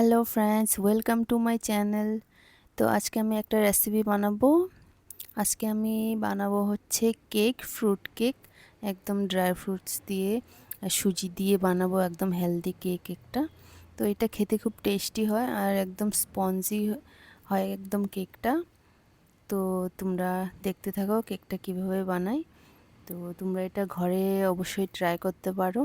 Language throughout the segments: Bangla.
Hello friends, welcome to my channel. তো আজকে আমি একটা রেসিপি বানাবো। আজকে আমি বানাবো হচ্ছে কেক, ফ্রুট কেক, একদম ড্রাই ফ্রুটস দিয়ে সুজি দিয়ে বানাবো একদম হেলদি কেক একটা। তো এটা খেতে খুব টেস্টি হয় আর একদম স্পঞ্জি হয় একদম কেকটা। তো তোমরা দেখতে থাকো কেকটা কীভাবে বানাই। তো তোমরা এটা ঘরে অবশ্যই ট্রাই করতে পারো।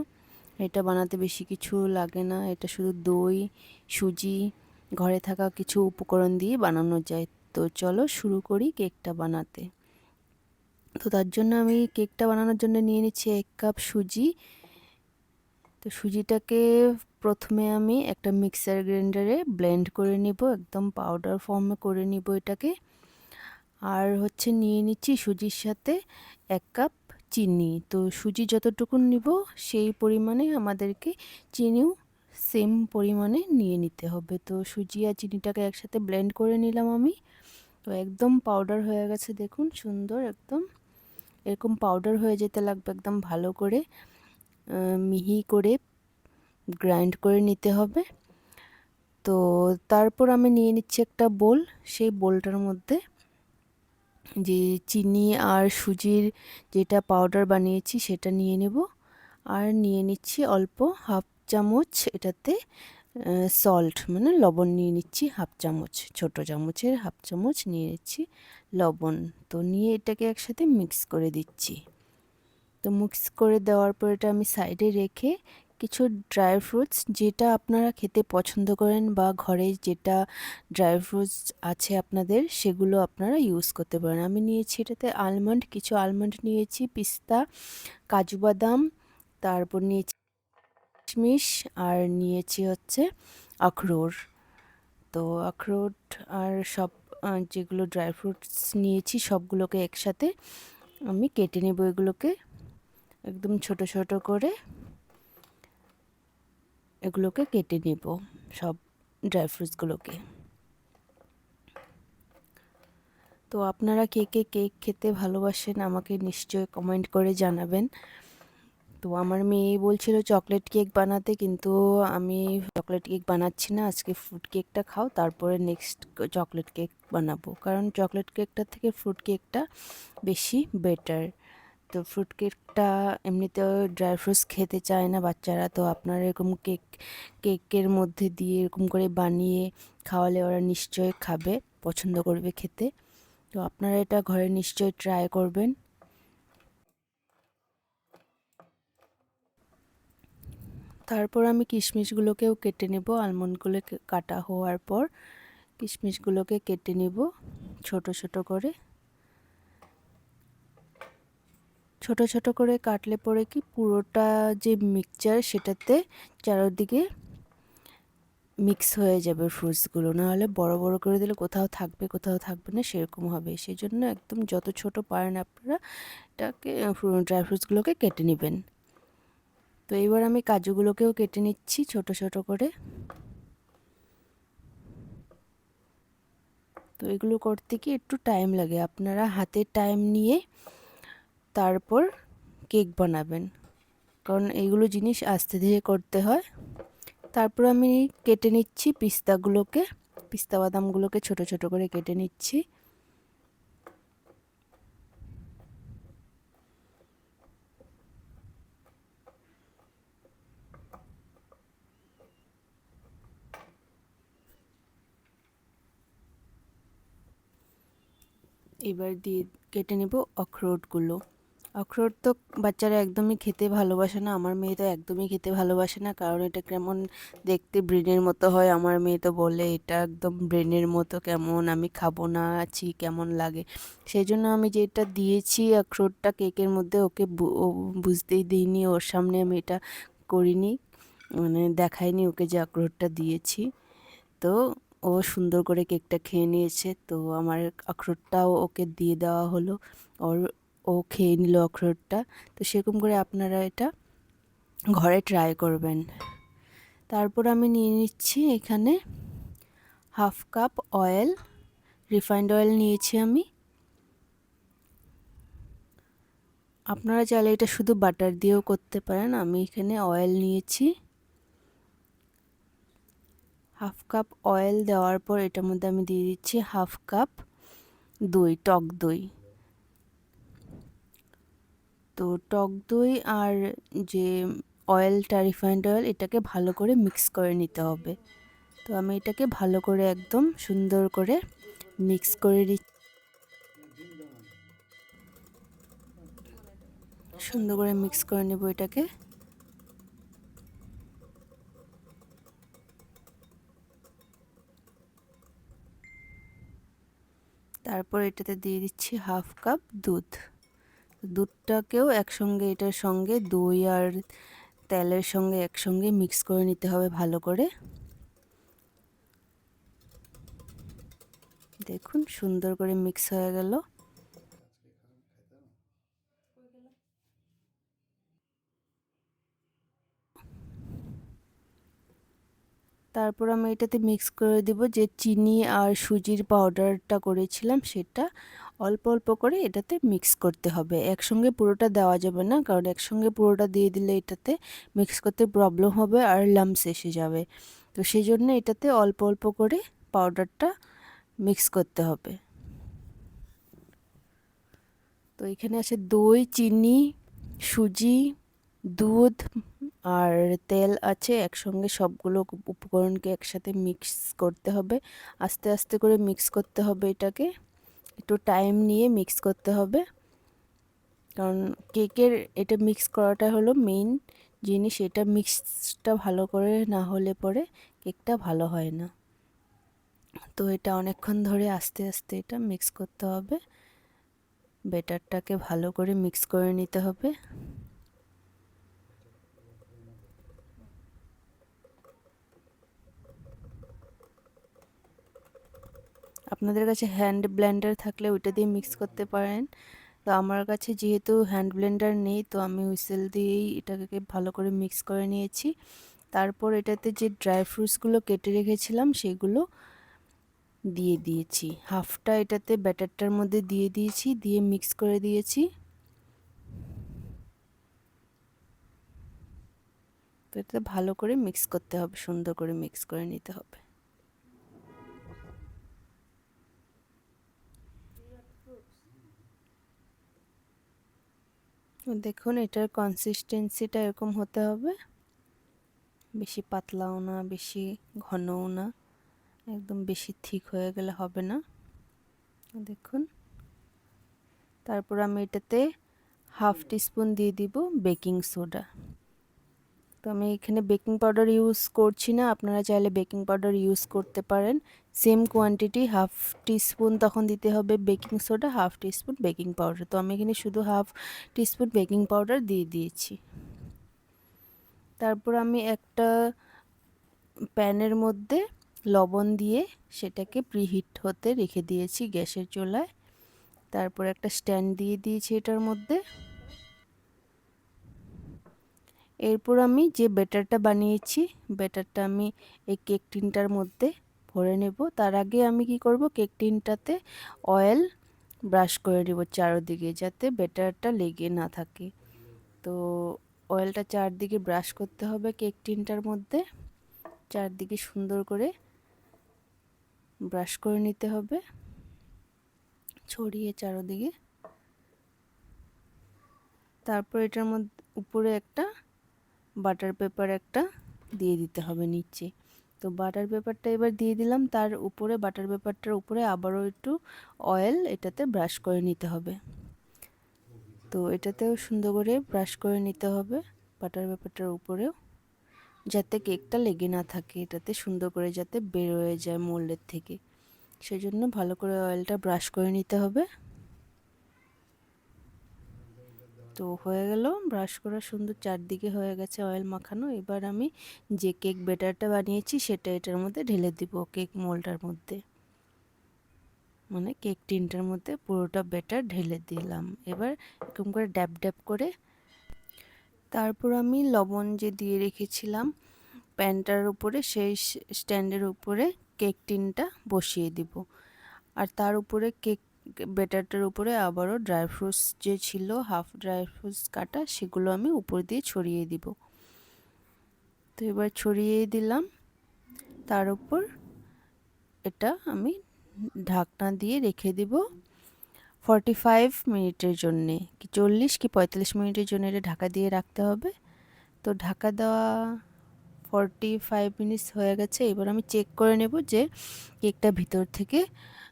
এটা বানাতে বেশি কিছু লাগে না। এটা শুধু দই, সুজি, ঘরে থাকা কিছু উপকরণ দিয়ে বানানো যায়। তো চলো শুরু করি কেকটা বানাতে। তো তার জন্য আমি কেকটা বানানোর জন্য নিয়ে নিচ্ছি এক কাপ সুজি। তো সুজিটাকে প্রথমে আমি একটা মিক্সার গ্রাইন্ডারে ব্লেন্ড করে নিব, একদম পাউডার ফর্মে করে নিব এটাকে। আর হচ্ছে নিয়ে নিচ্ছি সুজির সাথে এক কাপ চিনি। তো সুজি যতটুকু নিব, সেই পরিমাণে আমাদেরকে চিনিও সেম পরিমাণে নিয়ে নিতে হবে। তো সুজি আর চিনিটাকে একসাথে ব্লেন্ড করে নিলাম আমি। তো একদম পাউডার হয়ে গেছে, দেখুন সুন্দর একদম। এরকম পাউডার হয়ে যেতে লাগবে একদম ভালো করে। মিহি করে গ্রাইন্ড করে নিতে হবে। তো তারপর আমি নিয়ে নিচ্ছি একটা বোল সেই বোলটার মধ্যে যে চিনি আর সুজির যেটা পাউডার বানিয়েছি সেটা নিয়ে নেব। আর নিয়ে নিচ্ছি অল্প হাফ চামচ এটাতে সল্ট মানে লবণ নিয়ে নিচ্ছি হাফ চামচ, ছোট চামচের হাফ চামচ নিয়ে নিচ্ছি লবণ। তো নিয়ে এটাকে একসাথে মিক্স করে দিচ্ছি। তো মিক্স করে দেওয়ার পর এটা আমি সাইডে রেখে কিছু ড্রাই ফ্রুটস যেটা আপনারা খেতে পছন্দ করেন বা ঘরে যেটা ড্রাই ফ্রুটস আছে আপনাদের, সেগুলো আপনারা ইউজ করতে পারেন। আমি নিয়েছি এটাতে আলমন্ড কিছু আলমন্ড নিয়েছি, পিস্তা, কাজু বাদাম, তারপর নিয়েছি কিশমিশ, আর নিয়েছি হচ্ছে আখরোট। তো আখরোট আর সব যেগুলো ড্রাই ফ্রুটস নিয়েছি, সবগুলোকে একসাথে আমি কেটে নেব এগুলোকে। একদম ছোট ছোট করে এগুলোকে কেটে নেব, সব ড্রাই ফ্রুটসগুলোকে তো আপনারা কে কে কেক খেতে ভালোবাসেন আমাকে নিশ্চয়ই কমেন্ট করে জানাবেন। তো আমার মেয়ে বলছিল চকলেট কেক বানাতে, কিন্তু আমি চকলেট কেক বানাচ্ছি না, আজকে ফ্রুট কেকটা খাও, তারপরে নেক্সট চকলেট কেক বানাবো। কারণ চকলেট কেকটা থেকে ফ্রুট কেকটা বেশি বেটার তো ফ্রুট কেকটা এমনিতেও ড্রাই ফ্রুটস খেতে চায় না বাচ্চারা। তো আপনারা এরকম কেক কেকের মধ্যে দিয়ে এরকম করে বানিয়ে খাওয়ালে ওরা নিশ্চয়ই খাবে, পছন্দ করবে খেতে। তো আপনারা এটা ঘরে নিশ্চয়ই ট্রাই করবেন। তারপর আমি কিশমিশগুলোকেও কেটে নেব। আলমন্ডগুলো কাটা হওয়ার পর কিশমিশগুলোকে কেটে নেব ছোট ছোট করে। ছোট ছোট করে কাটলে পরে কি পুরোটা যে মিক্সচার সেটাতে চারদিকে মিক্স হয়ে যাবে ফ্রুটসগুলো নাহলে বড় বড় করে দিলে কোথাও থাকবে কোথাও থাকবে না, সেরকম হবে। সেই জন্য একদম যত ছোট পারেন আপনারা এটাকে ড্রাই ফ্রুটসগুলোকে কেটে নেবেন। তো এবার আমি কাজুগুলোকেও কেটে নিচ্ছি ছোট ছোট করে। তো এগুলো করতে কি একটু টাইম লাগে। আপনারা হাতে টাইম নিয়ে তারপর কেক বানাবেন। কারণ এইগুলো জিনিস আস্তে ধীরে করতে হয়। তারপর আমি কেটে নিচ্ছি পিস্তাগুলোকে। পিস্তা বাদামগুলোকে ছোট ছোট করে কেটে নিচ্ছি। এবার দিয়ে কেটে নেব অখরোটগুলো। অখরোট তো বাচ্চারা একদমই খেতে ভালোবাসে না, আমার মেয়ে তো একদমই খেতে ভালোবাসে না, কারণ এটা কেমন দেখতে ব্রেনের মতো হয়, আমার মেয়ে তো বলে এটা একদম ব্রেনের মতো, কেমন আমি খাব না আছি কেমন লাগে। সেই জন্য আমি যেটা দিয়েছি আখরোটটা কেকের মধ্যে, ওকে বুঝতেই দিইনি, ওর সামনে আমি এটা করিনি মানে দেখাইনি, ওকে যে আখরোটটা দিয়েছি। তো ও সুন্দর করে কেকটা খেয়ে নিয়েছে, তো আমার আখরোটটাও ওকে দিয়ে দেওয়া হলো, ওর ও খেয়ে নিল অখরোটটা। তো সেরকম করে আপনারা এটা ঘরে ট্রাই করবেন। তারপর আমি নিয়ে নিচ্ছি এখানে half cup oil refined oil নিয়েছি আমি। আপনারা চাইলে এটা শুধু বাটার দিয়েও করতে পারেন। আমি এখানে অয়েল নিয়েছি। হাফ কাপ অয়েল দেওয়ার পর এটার মধ্যে আমি দিয়ে দিচ্ছি হাফ কাপ দই, টক দই। তো টক দই আর যে অয়েলটা রিফাইন্ড অয়েল এটাকে ভালো করে মিক্স করে নিতে হবে। তো আমি এটাকে ভালো করে একদম সুন্দর করে মিক্স করে দিচ্ছি সুন্দর করে মিক্স করে নেব এটাকে। তারপর এটাতে দিয়ে দিচ্ছি হাফ কাপ দুধ। দুধটাকেও একসঙ্গে এটার সঙ্গে দই আর তেলের সঙ্গে একসঙ্গে মিক্স করে নিতে হবে ভালো করে। দেখুন, সুন্দর করে মিক্স হয়ে গেল। তারপর আমি এটাতে মিক্স করে দেব যে চিনি আর সুজির পাউডারটা করেছিলাম সেটা। অল্প অল্প করে এটাতে মিক্স করতে হবে। একসঙ্গে পুরোটা দেওয়া যাবে না, কারণ একসঙ্গে পুরোটা দিয়ে দিলে এটাতে মিক্স করতে প্রবলেম হবে আর লামস এসে যাবে। তো সেই জন্য এটাতে অল্প অল্প করে পাউডারটা মিক্স করতে হবে। তো এখানে আছে দই, চিনি, সুজি, দুধ আর তেল আছে। একসঙ্গে সবগুলো উপকরণকে একসাথে মিক্স করতে হবে। আস্তে আস্তে করে মিক্স করতে হবে এটাকে। একটু টাইম নিয়ে মিক্স করতে হবে। কারণ কেকের এটা মিক্স করাটা হলো মেইন জিনিস, এটা মিক্সটা ভালো করে না হলে পরে কেকটা ভালো হয় না। তো এটা অনেকক্ষণ ধরে আস্তে আস্তে এটা মিক্স করতে হবে। বেটারটাকে ভালো করে মিক্স করে নিতে হবে। আপনাদের কাছে হ্যান্ড ব্লেন্ডার থাকলে ওইটা দিয়ে মিক্স করতে পারেন। তো আমার কাছে যেহেতু হ্যান্ড ব্লেন্ডার নেই, তো আমি হুইসেল দিয়েই এটাকে ভালো করে মিক্স করে নিয়েছি। তারপর এটাতে যে ড্রাই ফ্রুটসগুলো কেটে রেখেছিলাম, সেগুলো দিয়ে দিয়েছি। হাফটা এটাতে ব্যাটারটার মধ্যে দিয়ে দিয়েছি, দিয়ে মিক্স করে দিয়েছি। তো এটা ভালো করে মিক্স করতে হবে, সুন্দর করে মিক্স করে নিতে হবে। দেখুন, এটার কনসিস্টেন্সিটা এরকম হতে হবে। বেশি পাতলাও না, বেশি ঘনও না, একদম বেশি ঠিক হয়ে গেলে হবে না। দেখুন। তারপর আমি এটাতে হাফ টিস্পুন দিয়ে দিব বেকিং সোডা তো আমি এখানে বেকিং পাউডার ইউজ করছি না। আপনারা চাইলে বেকিং পাউডার ইউজ করতে পারেন। সেম কোয়ান্টিটি হাফ টিস্পুন তখন দিতে হবে baking soda half teaspoon baking powder তো আমি এখানে শুধু হাফ টিস্পুন বেকিং পাউডার দিয়ে দিয়েছি। তারপর আমি একটা প্যানের মধ্যে লবণ দিয়ে সেটাকে প্রিহিট হতে রেখে দিয়েছি গ্যাসের চুলায়। তারপর একটা স্ট্যান্ড দিয়ে দিয়েছি এটার মধ্যে। এরপর আমি যে ব্যাটারটা বানিয়েছি, ব্যাটারটা আমি এই কেক টিনটার মধ্যে ভরে নেব। তার আগে আমি কি করব, কেক টিনটাতে অয়েল ব্রাশ করে নেব চারদিকে যাতে ব্যাটারটা লেগে না থাকে। তো অয়েলটা চারদিকে ব্রাশ করতে হবে কেক টিনটার মধ্যে। চারদিকে সুন্দর করে ব্রাশ করে নিতে হবে। ছড়িয়ে চারদিকে। তারপর এটার মধ্যে উপরে একটা বাটার পেপার একটা দিয়ে দিতে হবে নিচে। তো বাটার পেপারটা এবার দিয়ে দিলাম, তার উপরে বাটার পেপারটার উপরে আবারও একটু অয়েল এটাতে ব্রাশ করে নিতে হবে। তো এটাতেও সুন্দর করে ব্রাশ করে নিতে হবে বাটার পেপারটার উপরেও, যাতে কেকটা লেগে না থাকে, এটাতে সুন্দর করে যাতে বের হয়ে যায় মোল্ডের থেকে। সেজন্য ভালো করে অয়েলটা ব্রাশ করে নিতে হবে। তো হয়ে গেল। ব্রাশ করা সুন্দর চারদিকে হয়ে গেছে অয়েল মাখানো। এবার আমি যে কেক বেটারটা বানিয়েছি সেটা এটার মধ্যে ঢেলে দিব কেক মোলটার মধ্যে। মানে কেক টিনটার মধ্যে পুরোটা বেটার ঢেলে দিলাম। এবার এরকম করে ড্যাব ড্যাব করে তারপর আমি লবণ যে দিয়ে রেখেছিলাম প্যানটার উপরে সেই স্ট্যান্ডের উপরে কেক টিনটা বসিয়ে দিব। আর তার উপরে কেক বেটারটার উপরে আবারও ড্রাই ফ্রুটস যে ছিল, হাফ ড্রাই ফ্রুটস কাটা, সেগুলো আমি উপর দিয়ে ছড়িয়ে দিব। তো এবার ছড়িয়ে দিলাম। তার উপর এটা আমি ঢাকনা দিয়ে রেখে দিব ফর্টি ফাইভ মিনিটের জন্যে। কি চল্লিশ কি পঁয়তাল্লিশ মিনিটের জন্য এটা ঢাকা দিয়ে রাখতে হবে। তো ঢাকা দেওয়া ফর্টি ফাইভ মিনিটস হয়ে গেছে। এবার আমি চেক করে নেব যে কেকটা ভিতর থেকে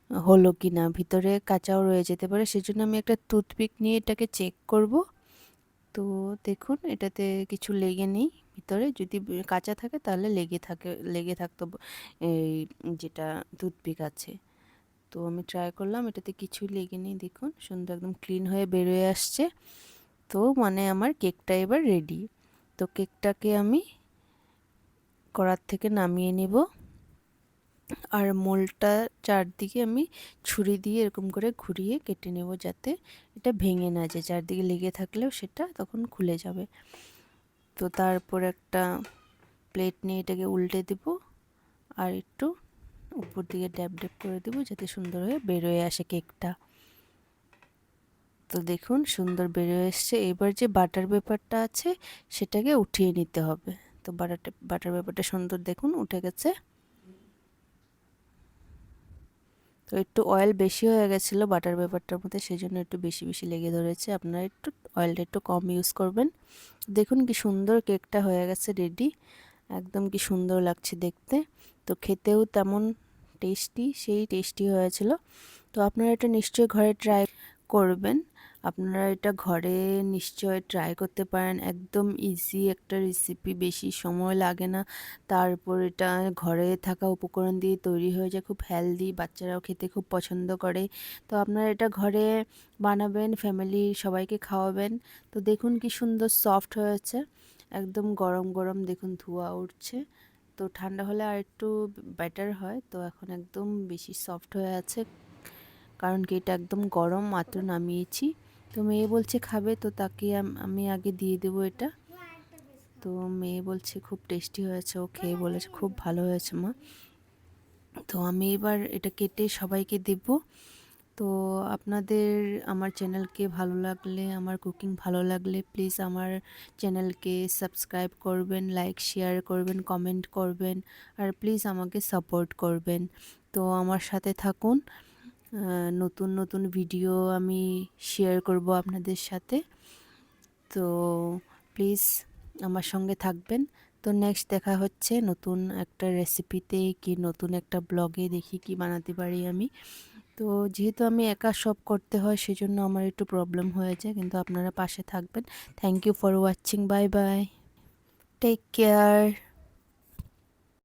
হলো কি না, ভিতরে কাঁচাও রয়ে যেতে পারে, সেজন্য আমি একটা টুথপিক নিয়ে এটাকে চেক করব। তো দেখুন, এটাতে কিছু লেগে নেই ভিতরে, যদি কাঁচা থাকে তাহলে লেগে থাকে, লেগে থাকতো এই যেটা টুথপিক আছে। তো আমি ট্রাই করলাম, এটাতে কিছুই লেগে নেই, দেখুন, সুন্দর একদম ক্লিন হয়ে বেরোয় আসছে। তো মানে আমার কেকটা এবার রেডি তো কেকটাকে আমি কড়ার থেকে নামিয়ে নেব। আর মোলটা চারদিকে আমি ছুরি দিয়ে এরকম করে ঘুরিয়ে কেটে নেব যাতে এটা ভেঙে না যায়। চারদিকে লেগে থাকলেও সেটা তখন খুলে যাবে। তো তারপর একটা প্লেট নিয়ে এটাকে উল্টে দেব আর একটু উপর দিকে ড্যাব ড্যাব করে দেবো যাতে সুন্দর হয়ে বেরোয় আসে কেকটা। তো দেখুন সুন্দর বেরোয় এসছে। এবার যে বাটার পেপারটা আছে সেটাকে উঠিয়ে নিতে হবে। তো বাটারটা, বাটার পেপারটা সুন্দর দেখুন উঠে গেছে। তো একটু অয়েল বেশি হয়ে গেছিল বাটার পেপারটার মধ্যে সেই জন্য একটু বেশি বেশি লেগে ধরেছে। আপনারা একটু অয়েলটা একটু কম ইউজ করবেন। দেখুন কি সুন্দর কেকটা হয়ে গেছে রেডি একদম কি সুন্দর লাগছে দেখতে। তো খেতেও তেমন টেস্টি সেই টেস্টি হয়েছিল। তো আপনারা এটা নিশ্চয়ই ঘরে ট্রাই করবেন। আপনারা এটা ঘরে নিশ্চয় ট্রাই করতে পারেন। একদম ইজি একটা রেসিপি বেশি সময় লাগে না। তারপর এটা ঘরে থাকা উপকরণ দিয়ে তৈরি হয়ে যায়। খুব হেলদি বাচ্চারাও খেতে খুব পছন্দ করে। তো আপনারা এটা ঘরে বানাবেন ফ্যামিলি সবাইকে খাওয়াবেন। তো দেখুন কি সুন্দর সফট হয়েছে একদম গরম গরম দেখুন ধোঁয়া উঠছে। তো ঠান্ডা হলে আর একটু বেটার হয়। তো এখন একদম বেশি সফট হয়ে আছে। কারণ কি এটা একদম গরম, মাত্র নামিয়েছি। তো মেয়ে বলছে খাবে, তো তাকে আমি আগে দিয়ে দেবো এটা। তো মেয়ে বলছে খুব টেস্টি হয়েছে, ও খেয়ে বলেছে খুব ভালো হয়েছে মা। তো আমি এবার এটা কেটে সবাইকে দেব। তো আপনাদের, আমার চ্যানেলকে ভালো লাগলে, আমার কুকিং ভালো লাগলে, প্লিজ আমার চ্যানেলকে সাবস্ক্রাইব করবেন, লাইক, শেয়ার করবেন, কমেন্ট করবেন, আর প্লিজ আমাকে সাপোর্ট করবেন। তো আমার সাথে থাকুন। নতুন নতুন ভিডিও আমি শেয়ার করব আপনাদের সাথে। তো প্লিজ আমার সঙ্গে থাকবেন। তো নেক্সট দেখা হচ্ছে নতুন একটা রেসিপিতে কি নতুন একটা ব্লগে দেখি কি বানাতে পারি আমি। তো যেহেতু আমি একা সব করতে হয়, সেজন্য আমার একটু প্রবলেম হয়ে যায়, কিন্তু আপনারা পাশে থাকবেন। Thank you for watching bye bye take care